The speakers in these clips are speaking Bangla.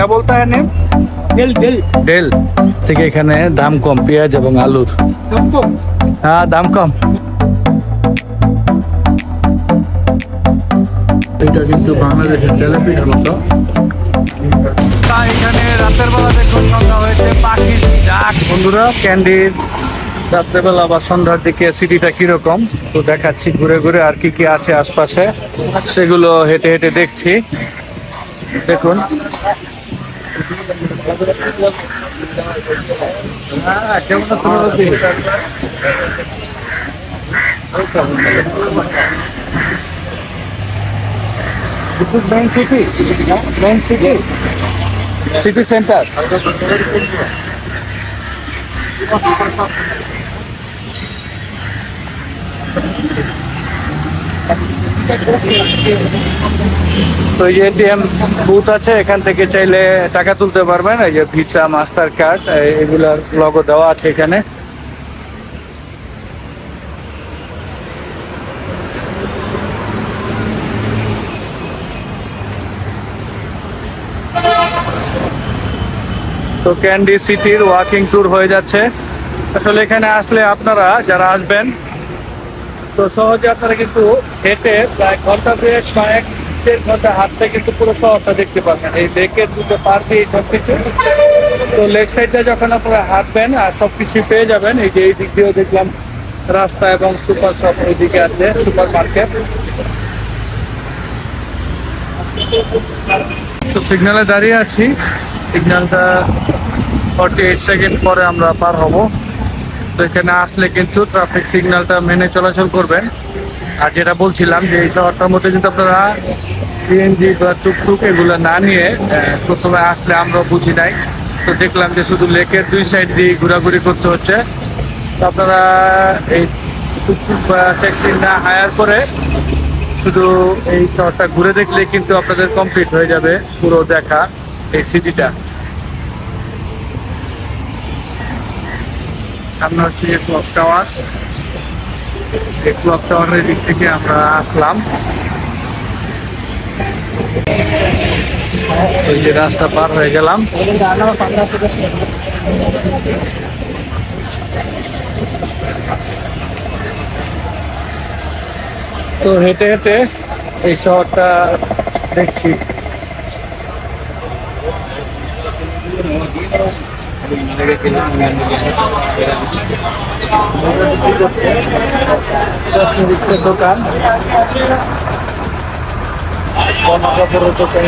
क्या बोलता है नेम डेल डेल ডেল থেকে এখানে দাম কম পেঁয়াজ এবং আলুর तुमको হ্যাঁ দাম কম এটা কিন্তু বাংলাদেশের তেলাপিঠার মতো এখানে রাতের বেলা দেখুন সন্ধ্যা হয়েছে পাখির ডাক বন্ধুরা ক্যান্ডির রাত্রেবেলা বা সন্ধ্যার দিকে সিটিটা কিরকম তো দেখাচ্ছি ঘুরে ঘুরে আর কি কি আছে আশপাশে সেগুলো হেঁটে হেঁটে দেখছি দেখুন হ্যাঁ, কেমন আছো রবি? This is main city. Main city. City center. তো এই এটিএম বুথ আছে, এখান থেকে চাইলে টাকা তুলতে পারবেন। এই যে ভিসা মাস্টার কার্ড এগুলার লগো দেওয়া আছে এখানে। তো ক্যান্ডি সিটির ওয়াকিং ট্যুর হয়ে যাচ্ছে। আসলে এখানে আসলে আপনারা যারা আসবেন তো সহজে আপনারা কিন্তু হেঁটে প্রায় ঘণ্টা দুয়েক বা এক দেড় ঘণ্টা হাঁটতে কিন্তু পুরো শহরটা দেখতে পাবেন এই লেকের দুটো পার দিয়ে সব কিছু তো লেক সাইডে যখন আপনারা হাঁটবেন, আর সব কিছু পেয়ে যাবেন, এই যে এই দিক দিয়েও দেখলাম রাস্তা এবং সুপার শপ ওইদিকে আছে, সুপার মার্কেট। তো সিগন্যালে দাঁড়িয়ে আছি। সিগন্যালটা ফর্টি এইট সেকেন্ড পরে আমরা পার হব। তো এখানে আসলে কিন্তু ট্রাফিক সিগন্যালটা মেনে চলাচল করবেন। আর যেটা বলছিলাম যে এই শহরটার মধ্যে কিন্তু আপনারা সিএনজি বা টুকটুক এগুলো না নিয়ে প্রথমে আসলে আমরা বুঝি নাই। তো দেখলাম যে শুধু লেকের দুই সাইড দিয়ে ঘোরাঘুরি করতে হচ্ছে। তো আপনারা এই টুকটুক বা ট্যাক্সি না হায়ার করে শুধু এই শহরটা ঘুরে দেখলে কিন্তু আপনাদের কমপ্লিট হয়ে যাবে পুরো দেখা এই সিটিটা সামনে হচ্ছে যে ক্লক টাওয়ার এই ক্লক টাওয়ারের দিক থেকে আমরা আসলাম। ওই যে রাস্তা পার হয়ে গেলাম। তো হেঁটে হেঁটে এই শহরটা দেখছি। রিক্সের দোকান। কাপড়ের দোকান।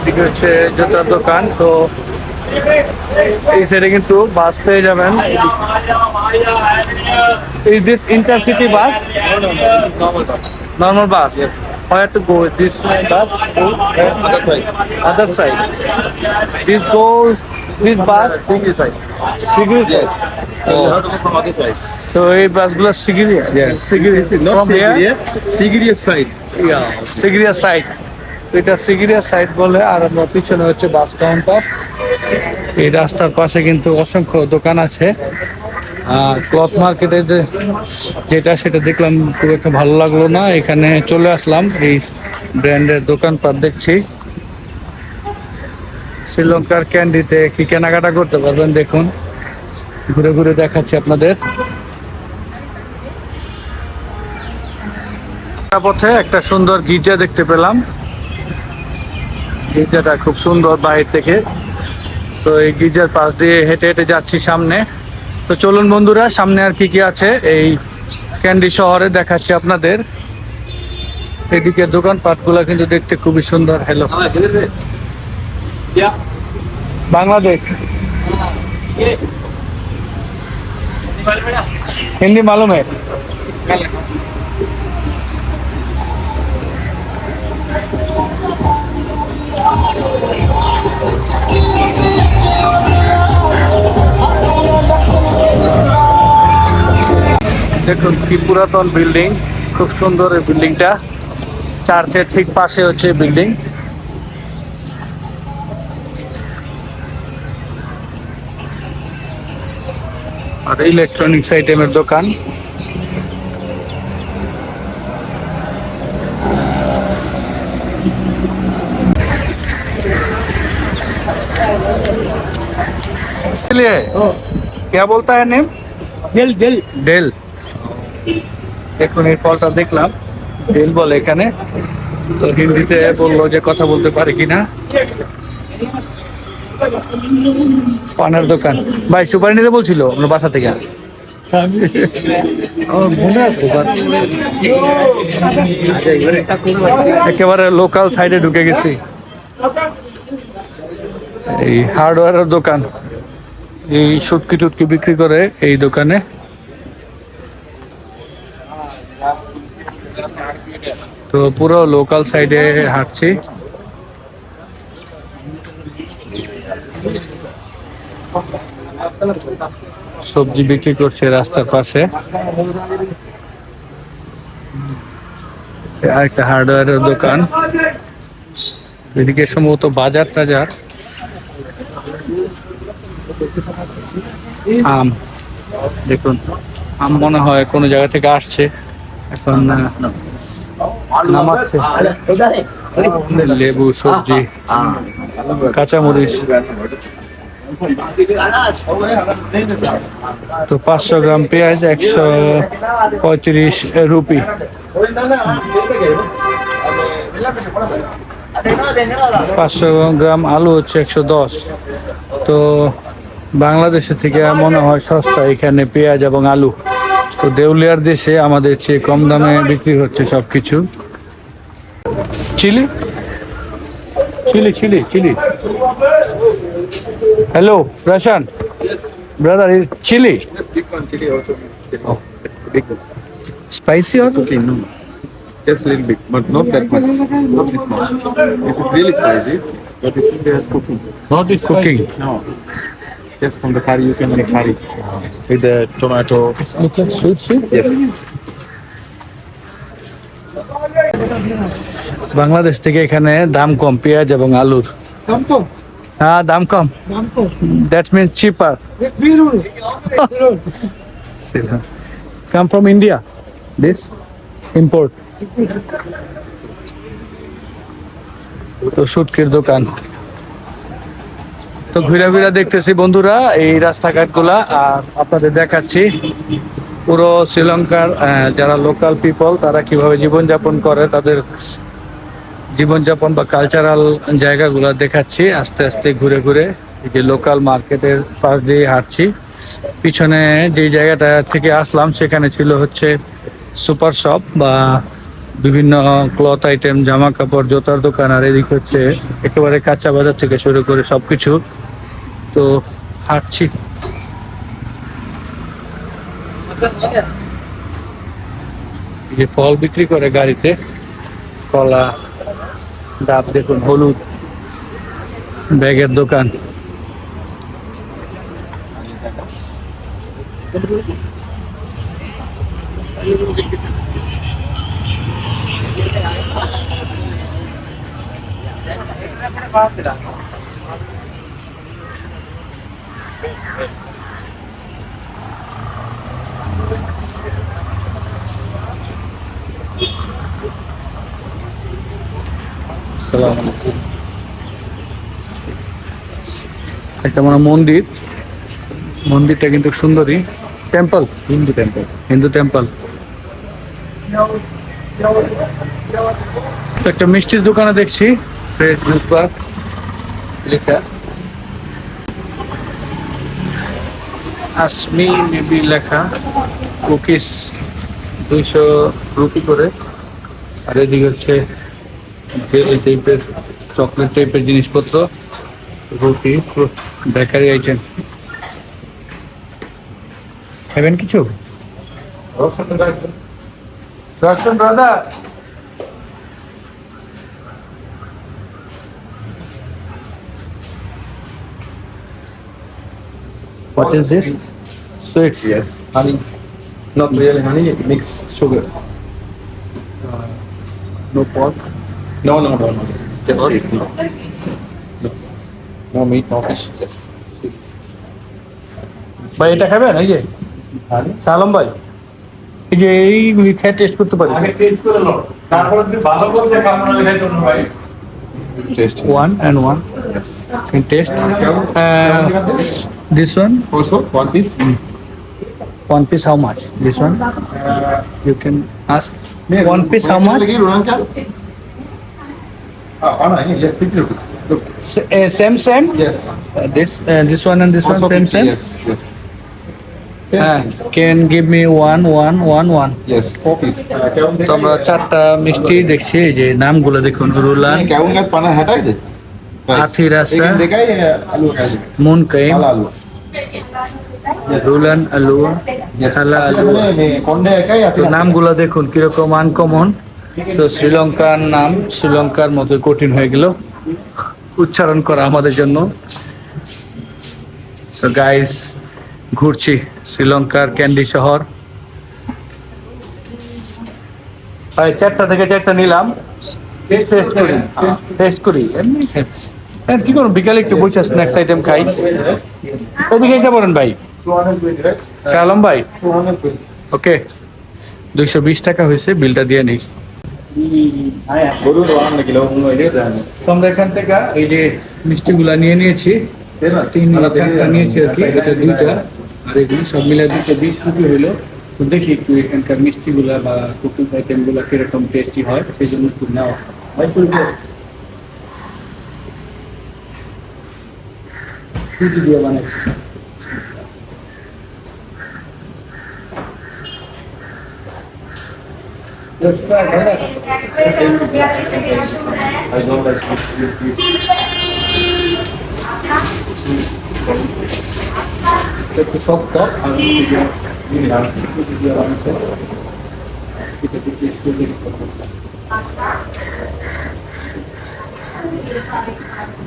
এদিকে হচ্ছে জুতার দোকান। তো এই সাইডে কিন্তু বাস পেয়ে যাবেন। Is this intercity bus? Normal bus Where to go? This bus? Other side. Other side. This goes. This bus. Single side. Sigiri. Yes. So you have to go from other side. So এই বাসগুলো সিগিরিয়া সিগিরি This is not from here Sigiriya. Sigiriya side. yeah Sigiriya side এটা সিগিরিয়া সাইড বলে আর আমরা পিছনে হচ্ছে বাস কাউন্টার এই রাস্তার পাশে কিন্তু অসংখ্য দোকান আছে ক্লথ মার্কেটে যে যেটা, সেটা দেখলাম খুব একটা ভালো লাগল না। এখানে চলে আসলাম, এই ব্র্যান্ডের দোকানপাট দেখছি। শ্রীলঙ্কার ক্যান্ডিতে কি কেনাকাটা করতে পারবেন দেখুন। ঘুরে ঘুরে দেখাচ্ছি আপনাদের। পথে একটা সুন্দর গির্জা দেখতে পেলাম। গির্জাটা খুব সুন্দর বাইরে থেকে। তো এই গির্জার পাশ দিয়ে হেঁটে হেঁটে যাচ্ছি সামনে। তো চলুন বন্ধুরা, সামনে আর কি কি আছে? এই ক্যান্ডি শহরে দেখাচ্ছি আপনাদের। এদিকে দোকানপাটগুলো কিন্তু দেখতে খুবই সুন্দর। হ্যালো বাংলাদেশ। হিন্দি মালুমের। দেখুন কি পুরাতন বিল্ডিং, খুব সুন্দর এই বিল্ডিংটা। চার্চের ঠিক পাশে হচ্ছে বিল্ডিং। আর ইলেকট্রনিক্স আইটেমের দোকান। लिए क्या बोलता है नेम দিল দিল ডেল দেখুন এই ফলটা দেখলাম ডেল বলে এখানে তো হিন্দিতে বললো যে কথা বলতে পারে কিনা পানের দোকান ভাই সুপারি নিতে বলছিল আপনার বাসা থেকে আমার মনে আছে but একেবারে লোকাল সাইডে ঢুকে গেছি এই হার্ডওয়্যারের দোকান এই সুটকি টুটকি বিক্রি করে এই দোকানে। তো পুরো লোকাল সাইডে হাঁটছি। সবজি বিক্রি করছে রাস্তার পাশে। একটা হার্ডওয়্যারের দোকান। এদিকে সম্ভবত বাজার টাজার আম, দেখুন, আম মনে হয় কোনো জায়গা থেকে আসছে। এখন নামাচ্ছে। লেবু, সবজি, কাঁচামরিচ। তো পাঁচশো গ্রাম পেঁয়াজ, একশো পঁয়ত্রিশ রুপি। পাঁচশো গ্রাম আলু হচ্ছে একশো দশ। তো বাংলাদেশে থেকে মনে হয় সস্তা এখানে পেঁয়াজ এবং আলু তো দেউলিয়ার দেশে আমাদের চেয়ে কম দামে বিক্রি হচ্ছে সব কিছু chilli chilli chilli chilli hello Roshan brother is chilli. Oh. Spicy or Okay. Just a little bit, but not that much. Not this much. This is really spicy, but this is their cooking. Not is cooking No. Just from the curry, you can make curry. With the tomato. Sweet sweet Yes. Bangladesh থেকে এখানে দাম কম পেঁয়াজ এবং আলুর। দাম কম? হ্যাঁ দাম কম। দাম কম। That means cheaper come from India this import তো শুটকির দোকান। তো ঘুরে ঘুরে দেখতেছি বন্ধুরা এই রাস্তাঘাটগুলা আর আপনাদের দেখাচ্ছি পুরো শ্রীলঙ্কার যারা লোকাল পিপল তারা কীভাবে জীবনযাপন করে, তাদের জীবনযাপন বা কালচারাল জায়গাগুলো দেখাচ্ছি। আস্তে আস্তে ঘুরে ঘুরে এই যে লোকাল মার্কেটের পাশ দিয়ে হাঁটছি। পিছনে যে জায়গাটা থেকে আসলাম, সেখানে ছিল হচ্ছে সুপার শপ বা বিভিন্ন ক্লথ আইটেম জামা কাপড়, জুতার দোকান, আর এদিক হচ্ছে একেবারে কাঁচা বাজার থেকে শুরু করে সবকিছু। তো হাঁটছি। যে ফল বিক্রি করে গাড়িতে কলা ডাব দেখুন হলুদ ব্যাগের দোকান। আলাইকুম একটা মানে মন্দির। মন্দিরটা কিন্তু সুন্দরী। Temple. Hindu temple. Hindu temple. একটা মিষ্টির দোকানে দেখছি। Fresh juice bar. লেখা। আসমি মেবি লেখা কুকিস দুইশো রুপি করে। আর এদিকে হচ্ছে যে এই টাইপের চকলেট টাইপের জিনিসপত্র রুটি বেকারি আইটেম খাবেন কিছু? রসুন brother What is this? Sweets. Yes. Honey. Not really honey, mixed sugar. no pork? No, no, no, no. Just sweet. No. no. No meat, no fish. Just sweet. ভাই এটা খাবেন এই যে সালাম ভাই এই যে খেয়ে টেস্ট করতে পারি আগে টেস্ট করে নাও তারপর যদি ভালো করতে খাবার লেখার জন্য ভাই Taste. One and one Yes. can taste. Uh, This one, Also, one piece. one piece how much? This one, you can ask. One piece how much? लगी रोहन क्या? Ah, ah, no, yes, fifty rupees. Look, S- uh, same, same. yes. Uh, this, uh, this one and this Also one, same, 50, same. Yes, yes. Same, Uh, same. can give me one, one, one, one. Yes, four piece. Uh, কেমন তো আমরা চারটা মিষ্টি দেখছি এই যে নামগুলো দেখুন রুলান नहीं, কেমন গাছ পানা হাটা আছে হাথি রাস্তা। এখানে দেখাই আলু খাই মুন কাইম কালা আলু রুলান আলু Yes. কালা আলু মানে কোনটা একাই তো নামগুলো দেখুন কীরকম আনকমন তো শ্রীলঙ্কার নাম শ্রীলঙ্কার মতো কঠিন হয়ে গেল। উচ্চারণ করা আমাদের জন্য। সো গাইস ঘুরছি শ্রীলঙ্কার ক্যান্ডি শহর। চারটা থেকে চারটা নিলাম। টেস্ট করি। টেস্ট করি। এমনি হ্যাঁ, কি করুন? বিকালে একটু বসে স্ন্যাক্স আইটেম খাই। ওদিকে এসে পড়েন ভাই। আলম ভাই। ওকে। দুইশো বিশ টাকা হয়েছে, বিলটা দিয়ে নেই। গরু রান কিলো এটা তো আমরা এখান থেকে এই যে মিষ্টিগুলা নিয়ে নিয়েছি, তিন, চারটা নিয়েছি আর কি, এটা দুইটা। আর এগুলি সব মিলে দুশো বিশ রুপি হইল তো দেখি একটু এখানকার মিষ্টিগুলা বা কুকিং আইটেমগুলা কীরকম টেস্টি হয়, সেই জন্য একটু নেওয়া। ভাই ফুলকো সুজি দিয়ে বানাইছি দশ টাকা ধরে রাখো। I don't like sweet please. একটু শক্ত আর সুজি দিয়ে বানাইছে। এটা একটু taste করে দেখতে হবে। দোরা কোনা দাও তিল দিয়ে বানানো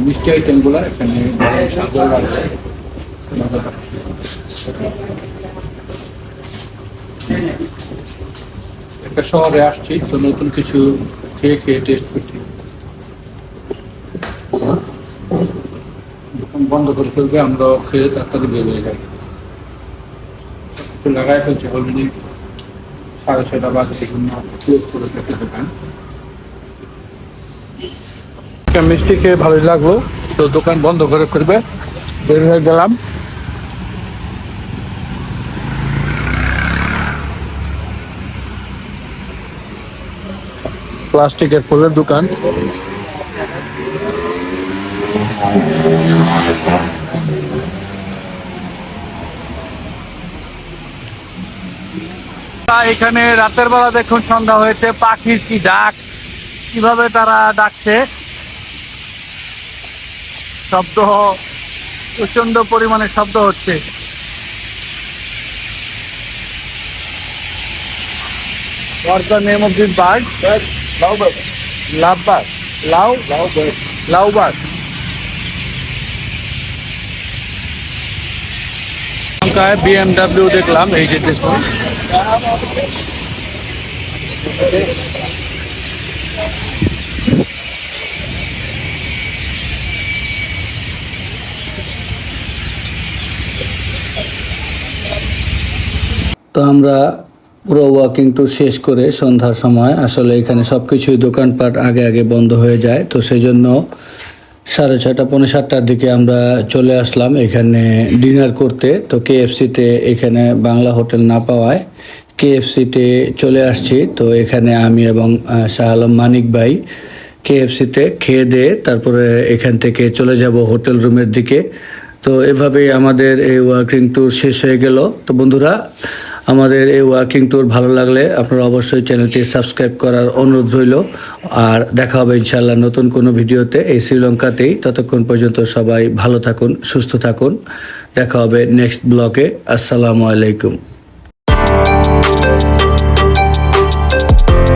মিষ্টি আইটেমগুলো এখানে সাজানো আছে একটা শহরে আসছি তো নতুন কিছু খেয়ে খেয়ে টেস্ট করছি দোকান বন্ধ করে ফেলবে আমরা খেয়ে তাড়াতাড়ি বের হয়ে যাই লাগাই ফেলছে অলরেডি সাড়ে ছয়টা বাজে বিভিন্ন মিষ্টি খেয়ে ভালোই লাগল। তো দোকান বন্ধ করে ফেলবে। বের হয়ে গেলাম। প্লাস্টিকের ফুলের দোকান। এখানে রাতের বেলা দেখুন সন্ধ্যা হয়েছে। পাখির কি ডাক, কীভাবে তারা ডাকছে? শব্দ প্রচণ্ড পরিমাণে শব্দ হচ্ছে. লঙ্কায় বিএমডাব্লিউ দেখলাম, এই যে দেখুন। তো আমরা পুরো ওয়াকিং ট্যুর শেষ করে সন্ধ্যার সময়, আসলে এখানে সব কিছুই দোকানপাট আগে আগে বন্ধ হয়ে যায়, তো সেই জন্য সাড়ে ছয়টা, পৌনে সাতটার দিকে আমরা চলে আসলাম এখানে ডিনার করতে। তো কেএফসিতে এখানে বাংলা হোটেল না পাওয়ায় কেএফসিতে চলে আসছি। তো এখানে আমি এবং শাহ আলম মানিক ভাই কেএফসিতে খেয়ে দিয়ে তারপরে এখান থেকে চলে যাব হোটেল রুমের দিকে। তো এভাবেই আমাদের এই ওয়ার্কিং ট্যুর শেষ হয়ে গেল। তো বন্ধুরা আমাদের এই ওয়ার্কিং ট্যুর ভালো লাগলে আপনারা অবশ্যই চ্যানেলটি সাবস্ক্রাইব করার অনুরোধ রইল। আর দেখা হবে ইনশাল্লাহ নতুন কোনো ভিডিওতে এই শ্রীলঙ্কাতেই। ততক্ষণ পর্যন্ত সবাই ভালো থাকুন, সুস্থ থাকুন। দেখা হবে নেক্সট ব্লকে আসসালামু আলাইকুম।